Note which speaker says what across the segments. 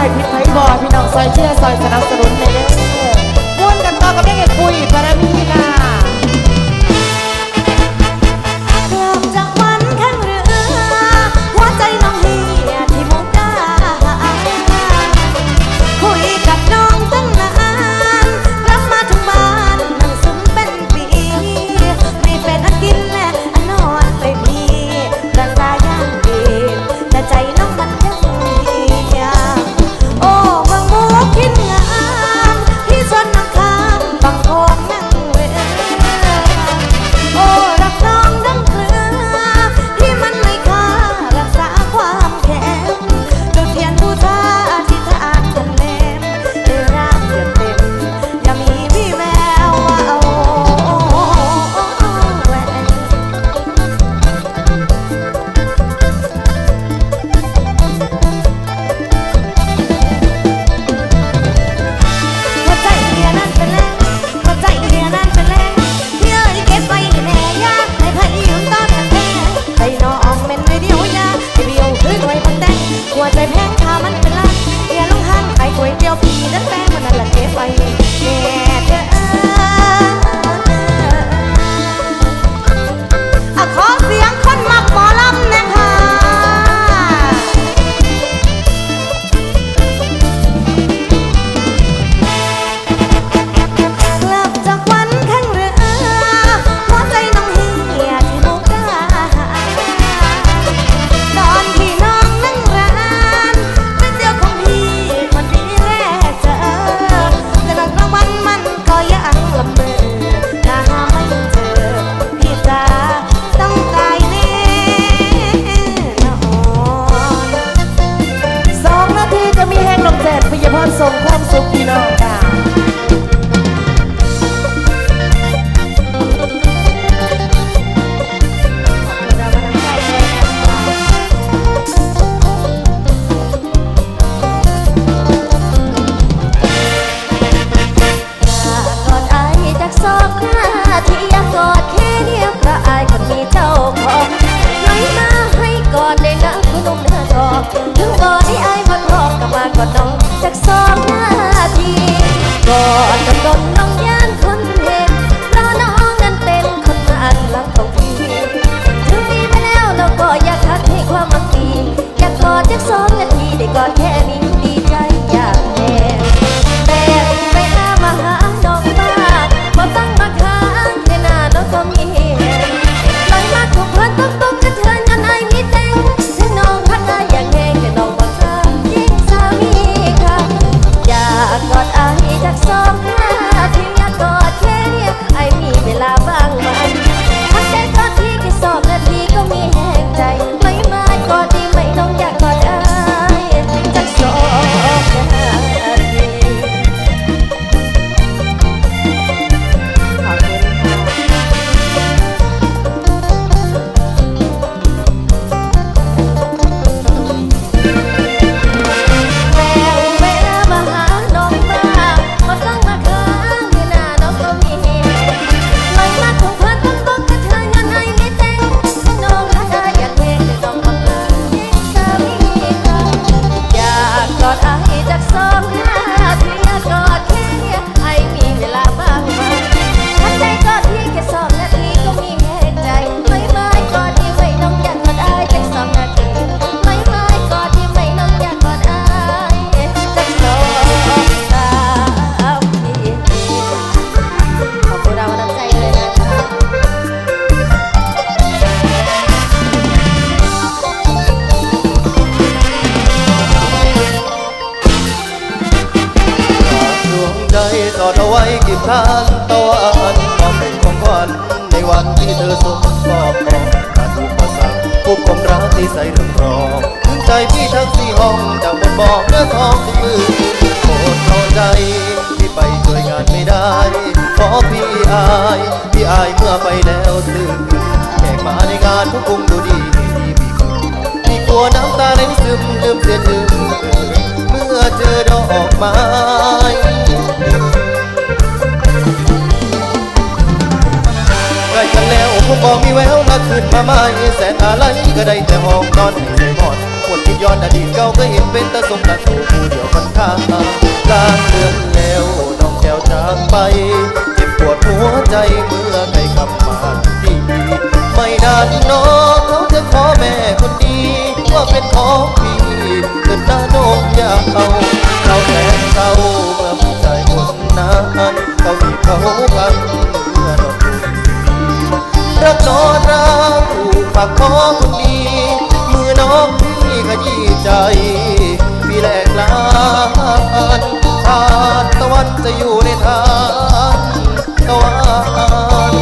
Speaker 1: ายพิษไทยบอยพี่น้องใส่เชียร์ซอสนับสนุนเด้อม้วนกันต่อกับเด็กเอกปุย
Speaker 2: ไป ถึงบอกที่ไอ้อายมาทอกกับมาก็ต้องจักสอง อดถวายกิจทานตะ
Speaker 1: วัน
Speaker 2: ขอเป็นของขวัญในวันที่เธอสมครอบครองการอุปสรรคควบคุมรั
Speaker 3: กที่ใส่รับรองถึงใจพี่ทั้งสี่ห้องจากบนบอกและทองที่มือโปรดเข้าใจพี่ไปช่วยงานไม่ได้ขอพี่อายพี่อายเมื่อไปแล้วซื่นแขกมาในงานทุกองดูดีพี่กลัวน้ำตาไหลซึมลืมเสียถึงเมื่อเจอดอกไม้ ผู้กองมีแววนักขึ้นมาไม่แสนอะไรก็ได้แต่หอบนอนให้ใจหอดคนที่ย้อนอดีตเก่าก็เห็นเป็นตะสมตะสูผู้เดียวคนข้างกลาเดือนแล้วน้องแก้วจากไป เจ็บปวดหัวใจเมื่อใครขับมาที่ไม่นานน รักนอนรักผูกปากคอคนดี มือน้องพี่ขยี้ใจพี่แหลกลานทานตะวันจะอยู่ในทานตะวัน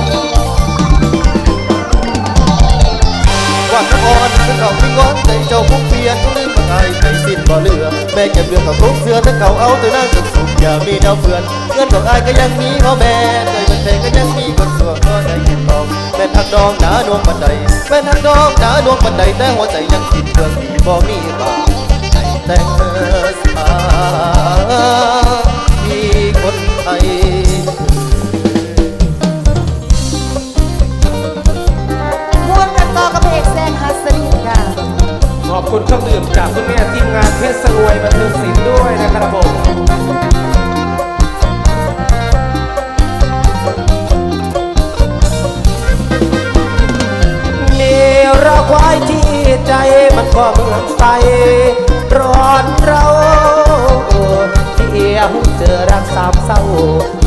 Speaker 3: วันอ่อนคือเขาที่งอนใจเจ้าพุ่งเพียนทุลืมมาไงใจสิ้นบ่เหลือแม่เก็บเรื่องกับทุกเสื้อถ้าเขาเอาแต่นั่งสุดสุดอย่ามีแนวเพื่อนเงินของอายก็ยังมีพ่อแม่ เคยเป็นเพลงก็ยังมีคนสวก็ได้เห็นตองแม่ทักดองหนาดวงบันไดแม่ทักดองหนาดวงบันไดแต่หัวใจยังคิดเรื่องที่บ่มีบ้างแต่งเฮสามีคนไทย
Speaker 1: มวนกันต่อกับเพลงแซงฮัสซินค่ะ
Speaker 4: ขอบคุณเครื่องดื่มจากคุณแม่ทีมงานเพชรสรวยบันเทิงศิลป์ด้วยนะครับผม ควายที่ใจมันก็เหมือนไฟร้อนเราเที่ยวเจอรักสามเศร้า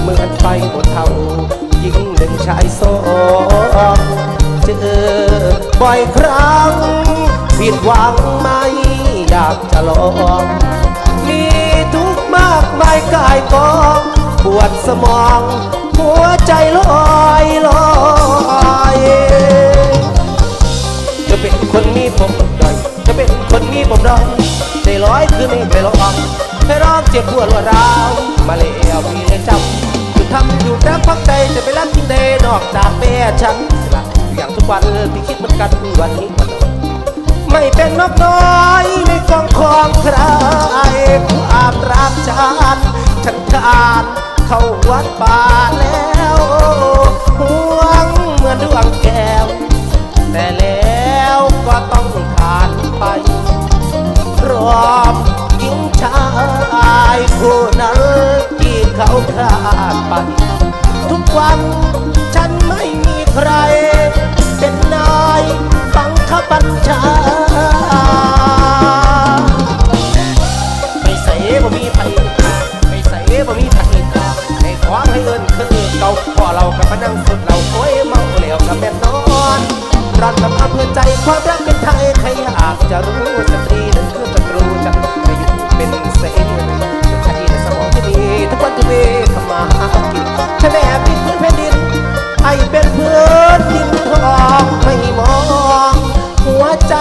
Speaker 4: เหมือนไฟหมดเท่ายิงหนึ่งชายสองเจอบ่อยครั้ง ผิดหวังไม่อยากจะลองมีทุกข์มากมายกายกองปวดสมอง หัวใจล ผมด้อยจะเป็นคนมีผมด้อยใจร้อยคือไม่ไปลองให้ร้องเจ็บปวดรวดร้าวมาเลยเอาพี่เลยจำอยู่ทำอยู่รักพักใจจะไปรักจริงเดนอกจากแม่ฉันละอย่างทุกวันที่คิดเหมือนกันวันนี้วันไม่เป็นนกน้อยในกองของใครผู้อาบรักฉันฉันทานเข้าวัดป่าแล้วห่วงเหมือนดวงแก้วแต่แล้ว ต้องผ่านไป พร้อมหญิงชายผู้นั้นที่เขาขาดไป ทุกวันฉันไม่มีใคร เป็นนายบังคับบัญชา ไม่ใส่บ่มีไผไม่ใส่บ่มีไผในความให้เอินคือเก่าพอเรากับมานั่งสุดเราโอ้ยเมาแล้วกับแม่นอนรันกับอำเภอใจความรัก เป็นไทยใครอยากจะรู้สตรีนั้นคือศัตรูจะไม่อยู่เป็นเสรีใช่ในสมองที่มีทุกวันที่เวทำมาหากินฉันแอบติดพื้นแผ่นดิน ไอเป็นเพื่อนดินทองไม่มอง หัวใจ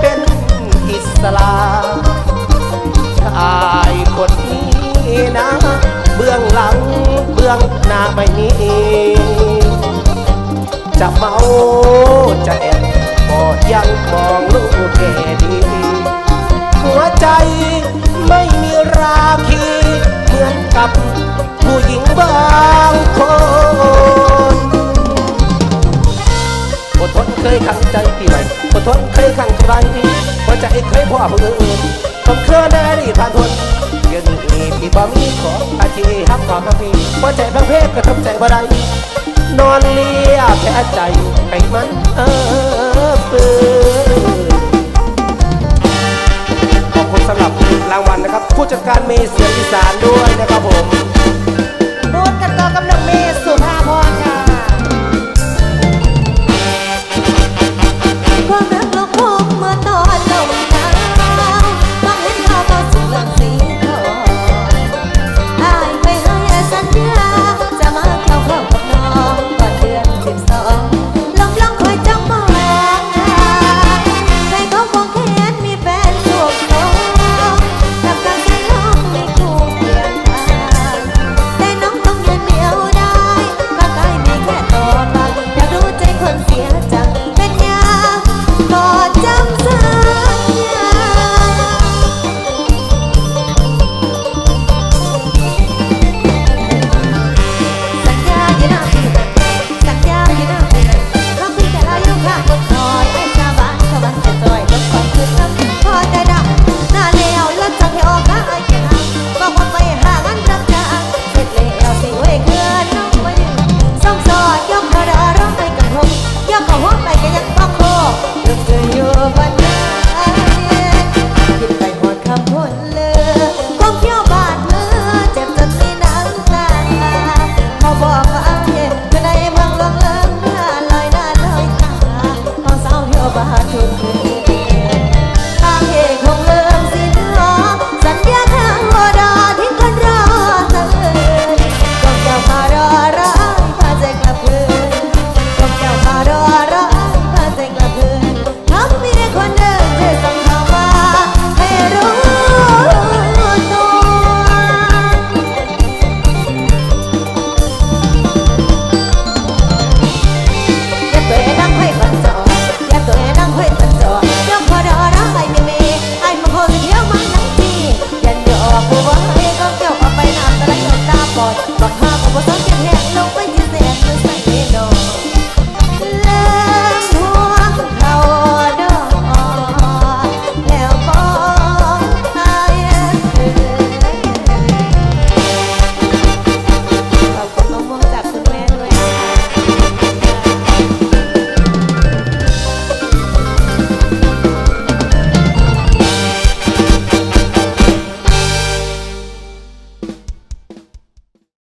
Speaker 4: เป็นอิสระชายคนนี้นะ เบื้องหลังเบื้องหน้าไม่มีจะเมาจะ ยังมองลูกแกดีหัวใจไม่มีราคีเหมือนกับผู้หญิงบางคนอดทนเคยขังใจพี่ไว้อดทนเคยขังใจไว้หัวใจเคยพ่อผู้อื่นต้องเคลื่อนได้ดีผ่านทนเดี๋ยวนี้พี่บ่มีขออาชีพฮักความรักพี่หัวใจพังเพศกระทบใจบ่ได้ นอนเลียแพ้ใจให้มันเออเปื่อขอบคุณสำหรับรางวัลนะครับ ผู้จัดการเมเสียงอีสานด้วยนะครับผม